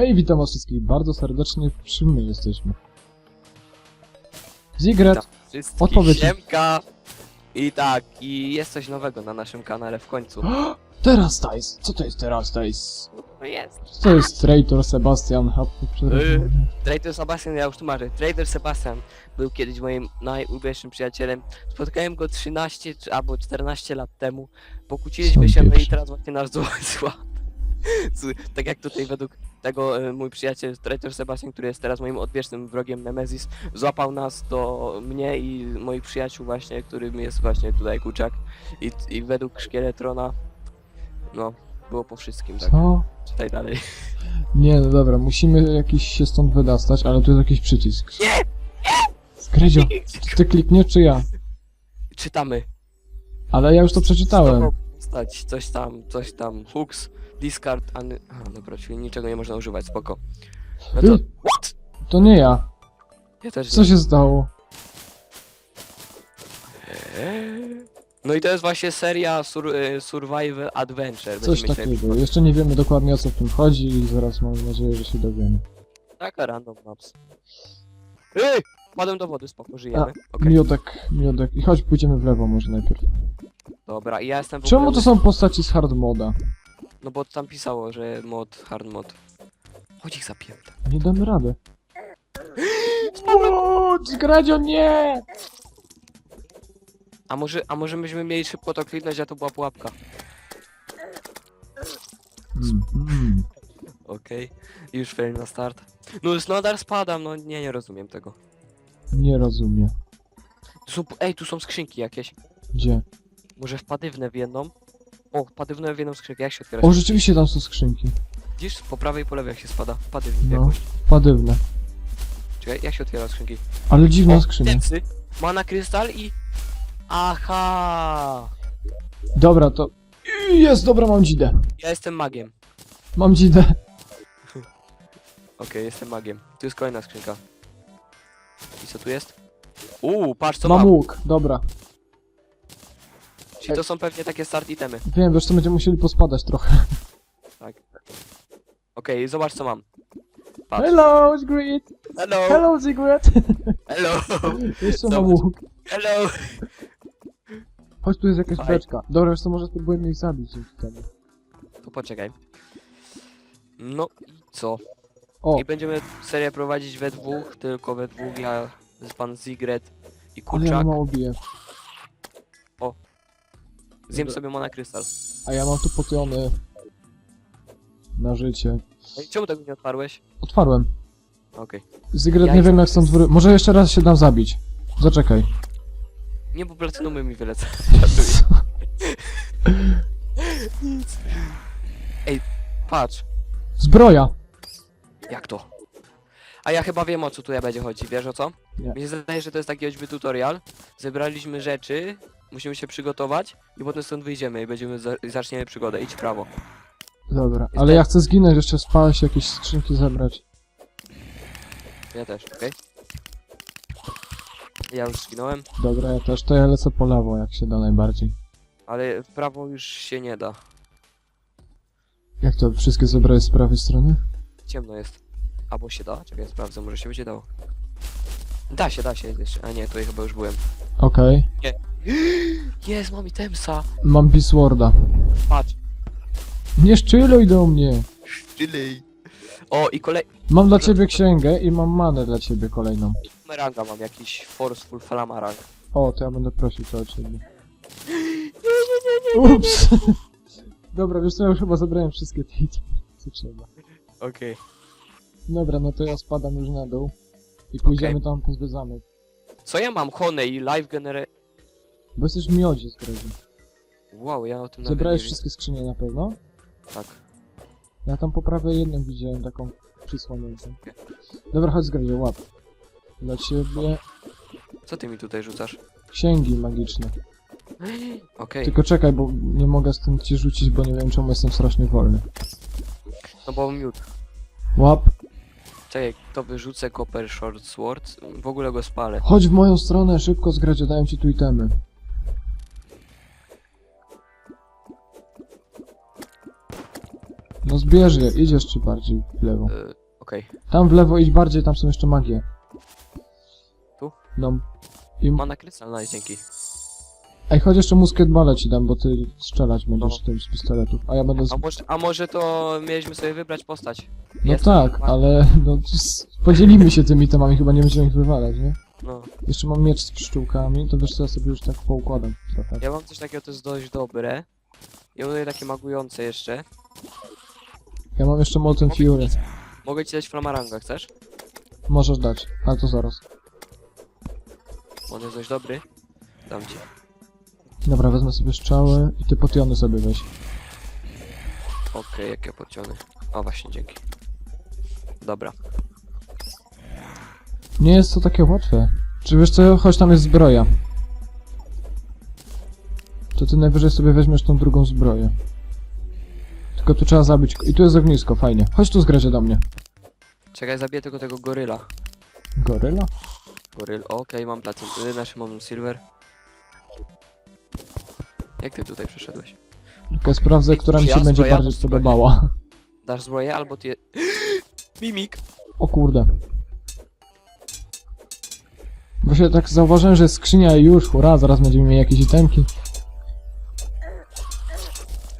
Hej, witam was wszystkich bardzo serdecznie, przy mnie jesteśmy. Zigret, wszystkich, odpowiedź. Siemka. I tak, i jest coś nowego na naszym kanale w końcu. teraz Tajs, co to jest teraz Tajs? No jest. Co to jest Traitor Sebastian? A, Yy. Trader Sebastian, ja już tłumaczę. Trader Sebastian był kiedyś moim najulubieńszym przyjacielem. Spotkałem go 13 czy, albo 14 lat temu. Pokłóciliśmy Są się, no i pierwsze. teraz właśnie nasz zła. Z- Tak jak tutaj według tego e, mój przyjaciel Traitor Sebastian, który jest teraz moim odwiecznym wrogiem Nemesis, złapał nas do mnie i moich przyjaciół właśnie, którym jest właśnie tutaj Kuczak. I, i według Szkieletrona, no, było po wszystkim, tak. Co? Czytaj dalej. Nie, no dobra, musimy jakiś się stąd wydostać, ale tu jest jakiś przycisk. Nie! Skredzio, czy ty klikniesz, czy ja? Czytamy. Ale ja już to przeczytałem. Postać, coś tam, coś tam, hooks, discard, any... A, dobra, czyli niczego nie można używać, spoko. No to... Ty, What? to nie ja. Ja też Co się stało? nie. No i to jest właśnie seria sur y, Survival Adventure. Coś Będziemy takiego. Jeszcze nie wiemy dokładnie o co w tym chodzi i zaraz mam nadzieję, że się dowiemy. Taka random maps. Ej! Wpadłem do wody, spoko, żyjemy. Okej, Miodek, miodek. I chodź, pójdziemy w lewo może najpierw. Dobra, i ja jestem w Czemu ogóle... to są postaci z hard moda? No bo tam pisało, że mod, hard mod. Chodź ich zapięta. Nie damy rady. Uuu, Zgradzio, nie! A może, a może myśmy mieli szybko to kliknąć, a to była pułapka. Mm. Okej, już fail na start. No już nadal spadam, no nie, nie rozumiem tego. Nie rozumiem. Tu są, ej, tu są skrzynki jakieś. Gdzie? Może wpadywne w jedną? O, wpadywne w jedną skrzynkę, jak się otwiera? O, rzeczywiście tam są skrzynki. Widzisz, po prawej i po lewej jak się spada, wpadywne w No. jakąś. Padywne. Czekaj, jak się otwiera skrzynki? Ale dziwna O, skrzynia. Tecy, mana krystal i... Aha! Dobra, to... Jest, dobra, mam dzidę. Ja jestem magiem. Mam dzidę. Okej, jestem magiem. Tu jest kolejna skrzynka. I co tu jest? Uuu, patrz co mam mam. łuk, dobra. Czyli to są pewnie takie start itemy. Wiem, wiesz co, będziemy musieli pospadać trochę. Tak. Okej, zobacz co mam. Patrz. Hello, Zigret! Hello! Hello, Zigret! Hello! Jeszcze mam Zobacz. łuk. Hello! Chodź, tu jest jakaś Faj. beczka. Dobra, wiesz co, może spróbujemy ich zabić dzięki temu. To poczekaj. No i co? O, I będziemy serię prowadzić we dwóch, tylko we dwóch, ja, z pan Zigret i ale ja Kurczak. mało biję. Zjem sobie monakrystal. A ja mam tu potiony na życie. Ej, czemu tego nie odparłeś? Otwarłem. Okej. Zygret, Ja nie wiem jestem- jak stąd wrócić. Może jeszcze raz się dam zabić. Zaczekaj. Nie, bo platynumy mi wylecą. Nic. Ej, patrz. Zbroja! Jak to? A ja chyba wiem o co tu będzie chodzi, wiesz o co? Nie. Mi się zdaje, że to jest taki choćby tutorial. Zebraliśmy rzeczy, musimy się przygotować i potem stąd wyjdziemy i będziemy za i zaczniemy przygodę. Idź w prawo. Dobra, ale ja chcę zginąć, jeszcze spać, jakieś skrzynki zebrać. Ja też, okej? Ja już zginąłem, Dobra, ja też. To ja lecę po lewo, jak się da najbardziej. ale w prawo już się nie da. Jak to, wszystkie zebrałeś z prawej strony? Ciemno jest. Albo się da, czekaj, sprawdzę, może się będzie dało. Da się, da się jeszcze. A nie, tutaj chyba już byłem. Okej. Jest, mam itemsa! Mam Beastwarda. Patrz. Nie szczyluj do mnie! Chili. O, i kolej... Mam dla ciebie księgę i mam manę dla ciebie kolejną. Meranga mam jakiś Forceful Flamarang. O, to ja będę prosił to od ciebie. Nie, nie, nie, nie, nie. Ups! Dobra, wiesz co, ja już chyba zebrałem wszystkie te itemy, co trzeba. Okej. Dobra, no to ja spadam już na dół. I pójdziemy tam, pozwiedzamy. Co ja mam? Honey, Live Genera... Bo jesteś w miodzie z Grezi. Wow, ja o tym nawet Zebrałeś nie wszystkie skrzynie na pewno? wiem. Tak. Ja tam po prawej jedną widziałem taką przysłoniętą. Dobra, chodź z Grezi, łap. Dla ciebie Co ty mi tutaj rzucasz? księgi magiczne. Okej. Tylko czekaj, bo nie mogę stąd ci rzucić, bo nie wiem czemu jestem strasznie wolny. No bo miód. Łap. Czekaj, to wyrzucę Copper Short Sword. W ogóle go spalę. Chodź w moją stronę, szybko z Gredzie, daję ci tu itemy. No zbierz je, idź jeszcze bardziej w lewo. E, Okej. Tam w lewo idź bardziej, tam są jeszcze magie. Tu? No. I... Mana krystalna, dzięki. Ej, chodź jeszcze musketbala ci dam, bo ty strzelać będziesz No. tym z pistoletów. A ja będę z... A może, a może to mieliśmy sobie wybrać postać? No Jest tak, ma- ale no, s- podzielimy się tymi temami, chyba nie będziemy ich wywalać, nie? No. Jeszcze mam miecz z pszczółkami, to wiesz co, ja sobie już tak poukładam trochę. Ja mam coś takiego, to jest dość dobre. I one takie magujące jeszcze. Ja mam jeszcze Molten Fury. Mogę ci dać flamaranga, chcesz? Możesz dać, ale to zaraz. On jest dość dobry. Dam ci. Dobra, wezmę sobie strzały i ty potiony sobie weź. Okej, jakie podciony. O właśnie, dzięki. Dobra. Nie jest to takie łatwe. Czy wiesz co, choć tam jest zbroja. To ty najwyżej sobie weźmiesz tą drugą zbroję. Tylko tu trzeba zabić... I tu jest ognisko, fajnie. Chodź tu zgrazie do mnie. Czekaj, zabiję tylko tego goryla. Goryla? Goryl, okej, mam platyn, y, znaczy mam silver. Jak ty tutaj przeszedłeś? Tylko sprawdzę, która mi się Ja będzie zbroja, bardziej podobała. Dasz zbroję albo ty... Mimik! O kurde. Właśnie tak zauważyłem, że jest skrzynia i już, hurra, zaraz będziemy mieli jakieś itemki.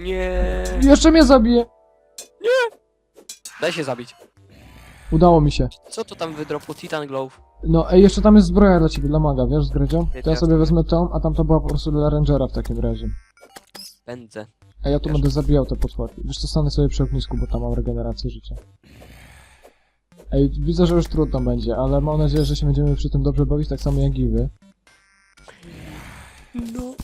Nie. Jeszcze mnie zabije! Daj się zabić. Udało mi się. Co to tam wydropu? Titan Glove. No, ej, jeszcze tam jest zbroja dla ciebie, dla maga, wiesz, z Gredzią? To ja sobie wezmę tą, a tam to była po prostu dla Rangera w takim razie. Pędzę. A ja tu Wiesz. będę zabijał te potworki. Wiesz co, stanę sobie przy ognisku, bo tam mam regenerację życia. Ej, widzę, że już trudno będzie, ale mam nadzieję, że się będziemy przy tym dobrze bawić, tak samo jak i wy. No.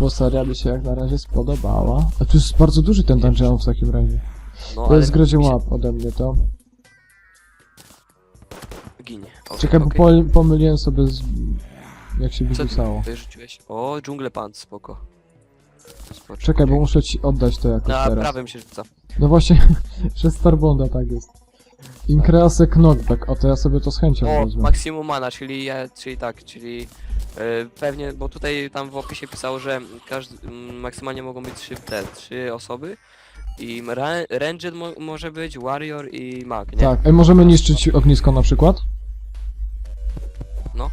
Bo seria mi się jak na razie spodobała. A tu jest bardzo duży ten dungeon w takim razie. No, To jest się- łap ode mnie to. Ginie. Okej, Czekaj, bo okej. pol- pomyliłem sobie z... jak się Co ty rzuciłeś? O, dżungle pan, spoko. spoko Czekaj, bo okej. muszę ci oddać to jakoś Na teraz. prawym się rzuca. No właśnie, przez Starbonda tak jest. Increasek knockback, o to ja sobie to z chęcią O, wezmę. maksimum mana, czyli ja, czyli tak, czyli e, pewnie, bo tutaj tam w opisie pisało, że każdy, m, maksymalnie mogą być trzy, te, trzy osoby i ra, ranged mo, może być, warrior i mag, nie? Tak, ej, możemy niszczyć ognisko na przykład? No.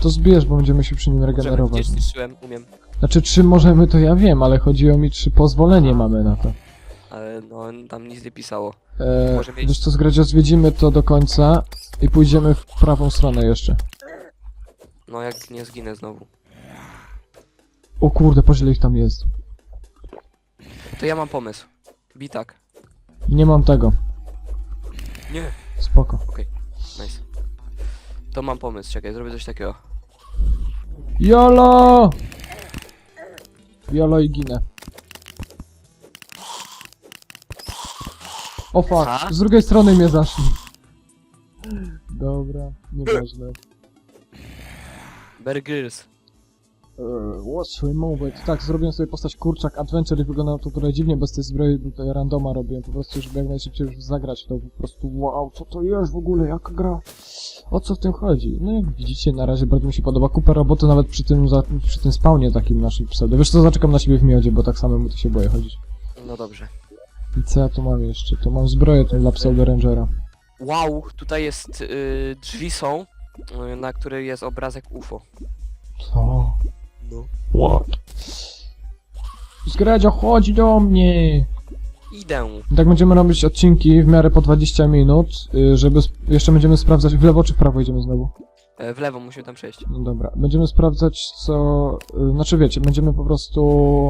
To zbierz, bo będziemy się przy nim Możemy, regenerować. gdzieś zniszczyłem, umiem, Znaczy, czy możemy, to ja wiem, ale chodziło mi, czy pozwolenie mamy na to. Ale no tam nic nie pisało. E, Może mieć- wiesz co, Zgradzio, zwiedzimy to do końca i pójdziemy w prawą stronę jeszcze. No jak nie zginę znowu. O kurde, po ile ich tam jest. To ja mam pomysł. Bitak. Nie mam tego. Nie. Spoko. Nice. To mam pomysł, czekaj, zrobię coś takiego. YOLO! YOLO i ginę. O fuck, z drugiej strony mnie zaszli. Dobra, nieważne. Bear Grylls. Eee, What's removed? Tak, zrobiłem sobie postać kurczak adventure i wyglądało to trochę dziwnie bez tej zbroi, bo tutaj randoma robiłem po prostu, żeby jak najszybciej już zagrać to po prostu wow, co to jest w ogóle, jaka gra? O co w tym chodzi? No jak widzicie, na razie bardzo mi się podoba. Kupę roboty nawet przy tym, za, przy tym spawnie takim naszym pseudo. Wiesz co, zaczekam na siebie w miodzie, bo tak samemu to się boję chodzić. No dobrze. I co ja tu mam jeszcze? Tu mam zbroję tą dla pseudo rangera. Wow, tutaj jest, y, drzwi są, y, na których jest obrazek UFO. Co? No. What? Zgradzio, chodź do mnie! Idę. Tak będziemy robić odcinki w miarę po 20 minut, y, żeby sp- jeszcze będziemy sprawdzać w lewo czy w prawo idziemy znowu. E, w lewo musimy tam przejść. No dobra, będziemy sprawdzać co, y, znaczy wiecie, będziemy po prostu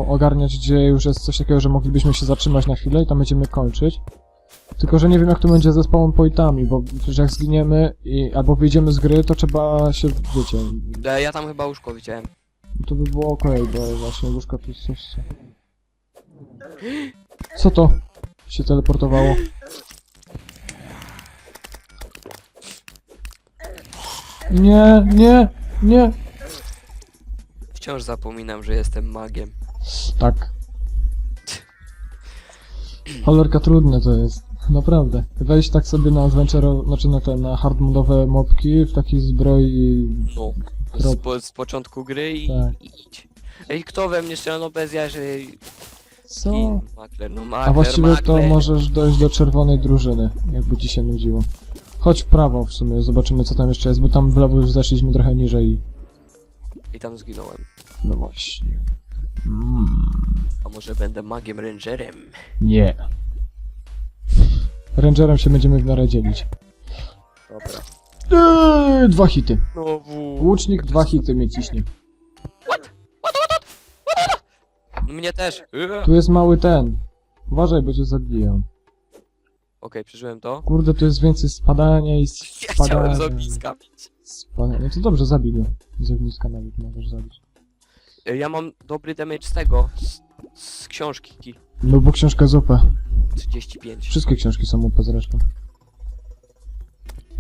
ogarniać gdzie już jest coś takiego, że moglibyśmy się zatrzymać na chwilę i tam będziemy kończyć. Tylko, że nie wiem jak to będzie ze spawn pointami, bo przecież jak zginiemy i albo wyjdziemy z gry, to trzeba się, wiecie, E, ja tam chyba łóżko widziałem. to by było okej, bo właśnie łóżko to jest coś co... Co to? Się teleportowało. Nie, nie, nie. Wciąż zapominam, że jestem magiem. Tak. Cholerka trudne to jest. Naprawdę. Wejść tak sobie na adventure, znaczy na te, na hardmoodowe mopki w takiej zbroi. No. Z, po, z początku gry i, Tak. i idź. Ej, kto we mnie strzela? No bez ja, że Co? Makler, no makler, A właściwie to makler. możesz dojść do czerwonej drużyny, jakby ci się nudziło. Chodź w prawo w sumie, zobaczymy co tam jeszcze jest, bo tam w lewo już zeszliśmy trochę niżej. i- tam zginąłem. No właśnie. Mm, A może będę magiem rangerem? nie. Rangerem się będziemy w miarę dzielić. Dobra. Eee, dwa hity. Znowu. Łucznik dwa hity mnie ciśnie. No Mnie też. Tu jest mały ten. Uważaj, bo cię zabiję. Okej, przeżyłem to. Kurde, tu jest więcej spadania i Ja chciałem spadania. z ogniska bić. Spadania. No to dobrze, zabij go. Z ogniska nawet możesz zabić. E, Ja mam dobry damage z tego. Z, z książki. No bo książka jest OP. 35. Wszystkie książki są OP zresztą.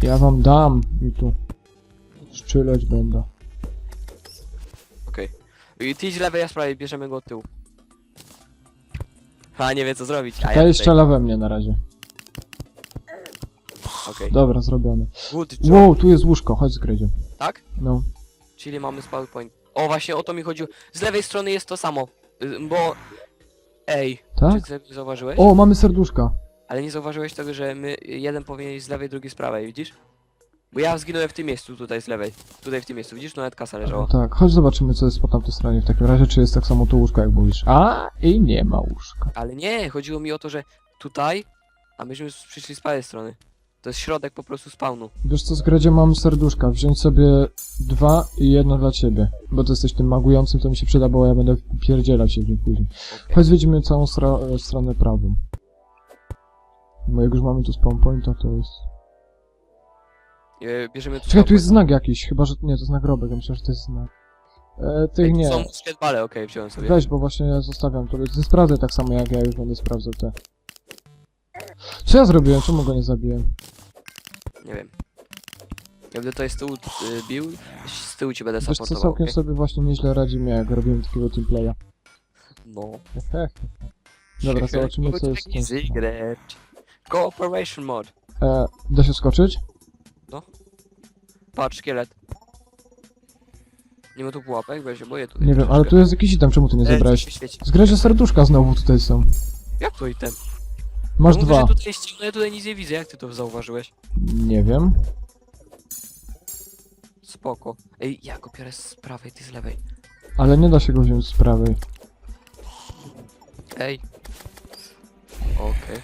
Ja wam dam i tu. Strzelać będę. Okej. I Ty idź lewej, ja sprawie, bierzemy go od tyłu. Ha, nie wie co zrobić. A Ta ja jest tutaj. strzela we mnie na razie. Okej. Dobra, zrobione. Good job. Wow, tu jest łóżko, chodź z Gredzią. Tak? No. Czyli mamy spawn point. O, właśnie o to mi chodziło. Z lewej strony jest to samo. Y, Bo... Ej, Tak? czy ty zauważyłeś? O, mamy serduszka. Ale nie zauważyłeś tego, że my jeden powinien iść z lewej, drugi z prawej, widzisz? Bo ja zginąłem w tym miejscu, tutaj z lewej. Tutaj w tym miejscu, widzisz? No nawet kasa leżała. Tak, chodź zobaczymy co jest po tamtej stronie w takim razie, czy jest tak samo tu łóżko jak mówisz. A i nie ma łóżka. Ale nie, chodziło mi o to, że tutaj, a myśmy przyszli z prawej strony. To jest środek po prostu spawnu. Wiesz co, z Gredzią mam serduszka, wziąć sobie dwa i jedno dla ciebie. Bo ty jesteś tym magującym, to mi się przyda, bo ja będę pierdzielać się w nim później. Okej. Chodź zwiedzimy całą stra- e, stronę prawą. Bo jak już mamy tu spawn pointa, to jest... E, Bierzemy tu Czekaj, tu jest znak jakiś, chyba że... Nie, to znak grobek, ja myślę, że to jest znak. E, tych point. nie. Są skatebale, okej, wziąłem sobie. Weź, bo właśnie ja zostawiam to. Ty sprawdzaj tak samo jak ja już będę sprawdzał te. Co ja zrobiłem? Czemu go nie zabiłem? Nie wiem. Jakby to jest z tyłu y, bił, z tyłu ci będę Wiesz co, supportował, całkiem okej? sobie właśnie nieźle radzimy, jak robimy takiego teamplaya. No. Dobra, zobaczymy co jest. Cooperation mod. E, da się skoczyć? Patrz, szkielet. Nie ma tu pułapek, bo ja się boję tutaj Nie wiem, ale tu jest jakiś item, czemu ty nie Ej, coś zebrałeś? się świeci. Serduszka znowu tutaj są. Jak to i ten? Masz Mówię, dwa. że tutaj jest ciemno, ja tutaj nic nie widzę, jak ty to zauważyłeś? Nie wiem. Spoko. Ej, ja go biorę z prawej, ty z lewej. Ale nie da się go wziąć z prawej. Ej. Okej.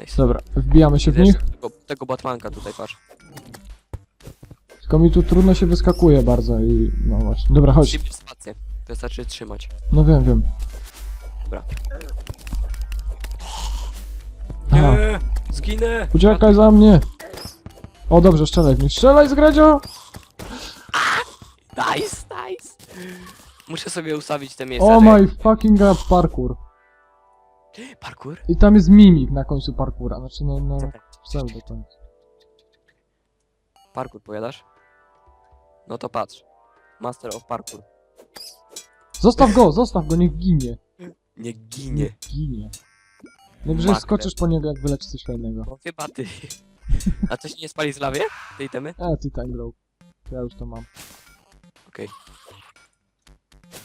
Nice. Dobra, wbijamy się w Wiesz, nich. Tego, tego Batmanka tutaj, patrz. Tylko mi tu trudno się wyskakuje bardzo i... No właśnie. Dobra, chodź. Musimy spację. Wystarczy trzymać. No wiem, wiem. Dobra. Zginę! Uciekaj za mnie! O dobrze, strzelaj w nich. Strzelaj z Gredzio! Nice, nice! Muszę sobie ustawić te miejsca. Oh że- my fucking god, parkour. Parkour? I tam jest mimik na końcu parkoura, znaczy no, no, pseudo końcu. Parkour, powiadasz? No to patrz. Master of Parkour. Zostaw go, zostaw go, niech ginie. Nie ginie. Niech ginie. Najwyżej Makler. skoczysz po niego, jak wyleci coś fajnego. No chyba ty. A coś nie spali z lawie? Tej temy? E, ty time glow. Ja już to mam.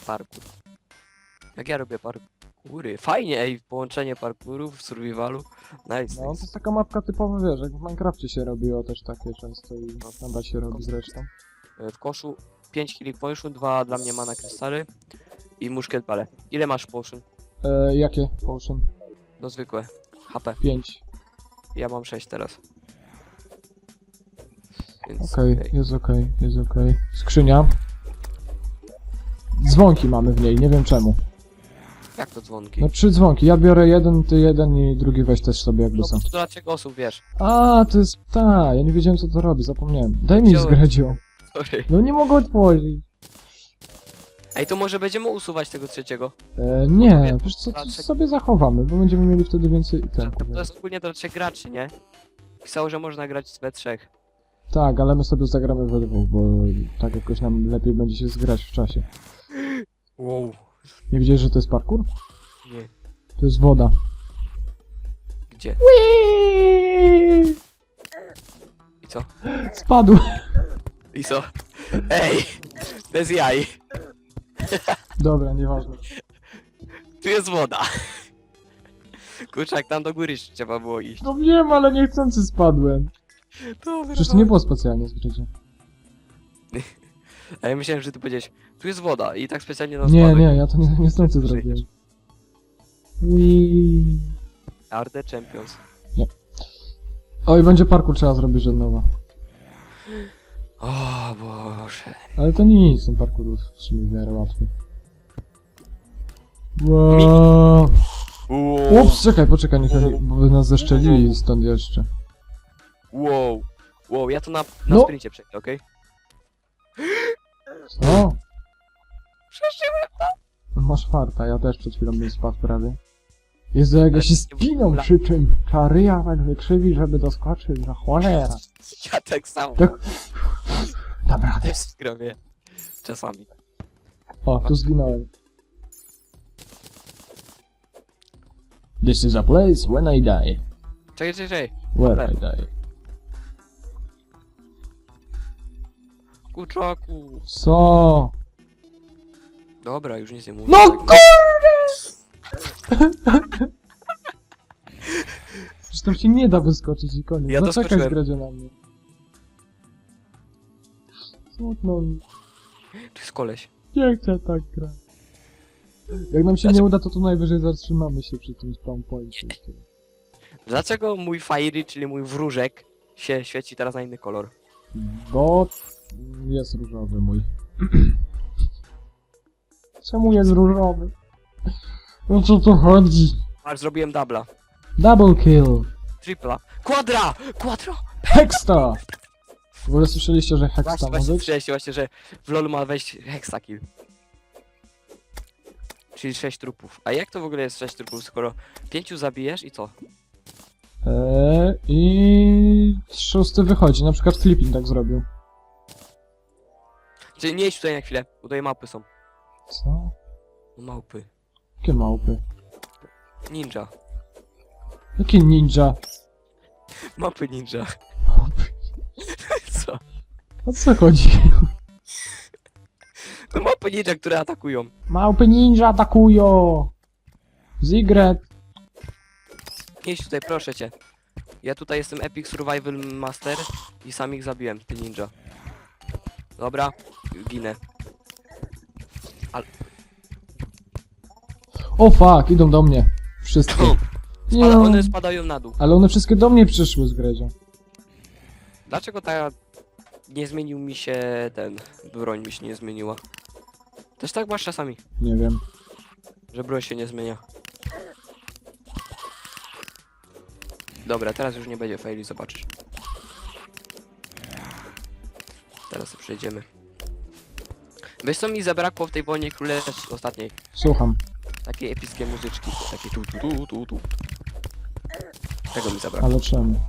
Parkour. Jak ja robię parkoury? Fajnie, ej, połączenie parkouru w survivalu. Nice, No, to nice. jest taka mapka typowa, wiesz, jak w Minecrafcie się robiło też takie często i nadal się robi zresztą. E, W koszu 5 killi potion, 2 dla mnie mana krystale i muszkiet bale. Ile masz potion? E, jakie? Potion? No zwykłe. HP. 5. Ja mam 6 teraz. Więc Okej, jest okej, jest okej. Skrzynia. Dzwonki mamy w niej, nie wiem czemu. Jak to dzwonki? No trzy dzwonki, ja biorę jeden, ty jeden i drugi weź też sobie jakby No sam. bo to dlaczego osób wiesz? A, to jest ta, ja nie wiedziałem co to robi, zapomniałem. Daj mi Wziąłem. zgradził. Sorry. No nie mogę otworzyć. Ej, to może będziemy usuwać tego trzeciego? E, nie, wiesz co, to sobie zachowamy, bo będziemy mieli wtedy więcej To, itemków. to jest ogólnie dla trzech graczy, nie? Pisało, że można grać we trzech. Tak, ale my sobie zagramy we dwóch, bo tak jakoś nam lepiej będzie się zgrać w czasie. Wow. Nie widziałeś, że to jest parkour? Nie. To jest woda. Gdzie? I co? Spadł! I co? Ej! Bez jaj! Dobra, nieważne. Tu jest woda. Kurczak, tam do góry trzeba było iść. No wiem, ale niechcący spadłem. Dobra, Przecież to nie było specjalnie zgryzie. A ja myślałem, że ty powiedziałeś, tu jest woda i tak specjalnie na Nie, spadek. nie, ja to nie, niechcący zrobiłem. Ui. Are the champions. Oj, będzie parku trzeba zrobić od nowa. O Boże. Ale to nic, ten parkour jest w sumie w miarę łatwy. Wow. Wow. Ups, czekaj, poczekaj, niech oni, bo by nas zeszczelili stąd jeszcze. Wow. Wow, ja to na, na No. sprincie przejdę, okej? Co? Przeżyłem! No Masz farta, ja też przed chwilą bym spadł prawie. Jezu, jak ja się bla- przy czym. Czaryja tak wykrzywi, żeby doskoczyć, za cholera. Ja tak samo. Tak. Dobra, Też skrowie. Czasami. O, tu zginąłem. This is a place when I die. Czekaj, czekaj, czekaj. Where I die. Kurczaku. Co? Dobra, już nic nie mówię. No kurde! Przecież tam się nie da wyskoczyć i koniec. Ja Zaczekaj doskoczyłem. zgradzie na mnie. Mi. Tu jest koleś. Nie chcę tak grać. Jak nam się nie Dlaczego- uda, to to najwyżej zatrzymamy się przy tym spawn pointie. i tyle. Dlaczego mój Fairy, czyli mój wróżek, się świeci teraz na inny kolor? Bo jest różowy mój. Czemu jest różowy? No co tu chodzi? Aż zrobiłem dubla. Double kill. Tripla. Quadra! Quadra! Hexta! W ogóle słyszeliście, że Hexta Właśnie, ma właśnie być? słyszeliście właśnie, że w LoLu ma wejść hexakill. Czyli 6 trupów. A jak to w ogóle jest 6 trupów, skoro 5 zabijesz i co? Eee, I szósty wychodzi, na przykład Flipping tak zrobił. Czyli nie idź tutaj na chwilę, bo tutaj małpy są. Co? No małpy. Jakie małpy? Ninja. Jakie ninja? Małpy ninja. O co chodzi? No małpy ninja, które atakują. Małpy ninja atakują! Zigret! Idź tutaj, proszę cię. Ja tutaj jestem Epic Survival Master i sam ich zabiłem, ty ninja. Dobra, ginę. O fuck, idą do mnie. Wszystkie. Nie, Spada, one spadają na dół. ale one wszystkie do mnie przyszły z Gredzia. Dlaczego ta... Nie zmienił mi się ten... Broń mi się nie zmieniła. Też tak masz czasami, Nie wiem. że broń się nie zmienia. Dobra, teraz już nie będzie faili, zobaczysz. Teraz przejdziemy. Wiesz co mi zabrakło w tej wojnie królewskiej ostatniej? Słucham. Takie epickie muzyczki, takie tu tu tu tu tu. Tego mi zabrakło. Ale czemu?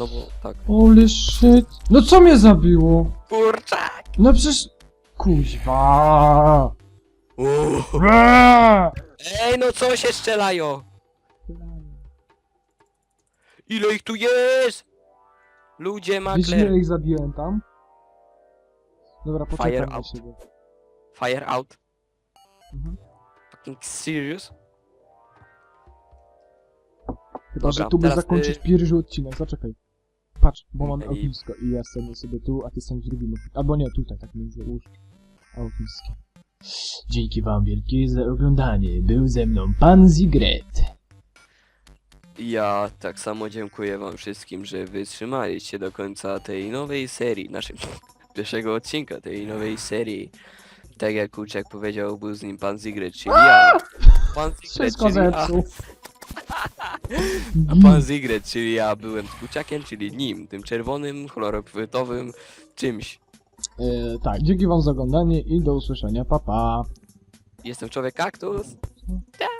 No bo tak. Holy shit. No co mnie zabiło? Kurczak! No przecież... Kuźwa. Uuu. Eee! Ej, no co się strzelają? Ile ich tu jest? Ludzie, Wiesz ile makler. ich zabiłem tam? Dobra, Fire poczekam na out. siebie. Fire out. Mhm. Fucking serious? Chyba, że Dobra, tu by teraz, zakończyć y- pierwszy odcinek, zaczekaj. Patrz, bo mam I- ognisko i ja jestem sobie tu, a ty jesteś w drugim. Albo nie, tutaj, tak między łóż a ogniskiem. Dzięki wam wielkie za oglądanie. Był ze mną pan Zigret. Ja tak samo dziękuję wam wszystkim, że wytrzymaliście do końca tej nowej serii, naszej pierwszego odcinka tej nowej serii. Tak jak Kurczak powiedział, był z nim pan Zigret, czyli ja. Pan Zigret, Wszystko czyli ja. A pan Zigret, czyli ja byłem z Kurczakiem, czyli nim, tym czerwonym, chlorokwitowym czymś. E, tak, dzięki wam za oglądanie i do usłyszenia. Pa pa. Jestem człowiek kaktus. Tak.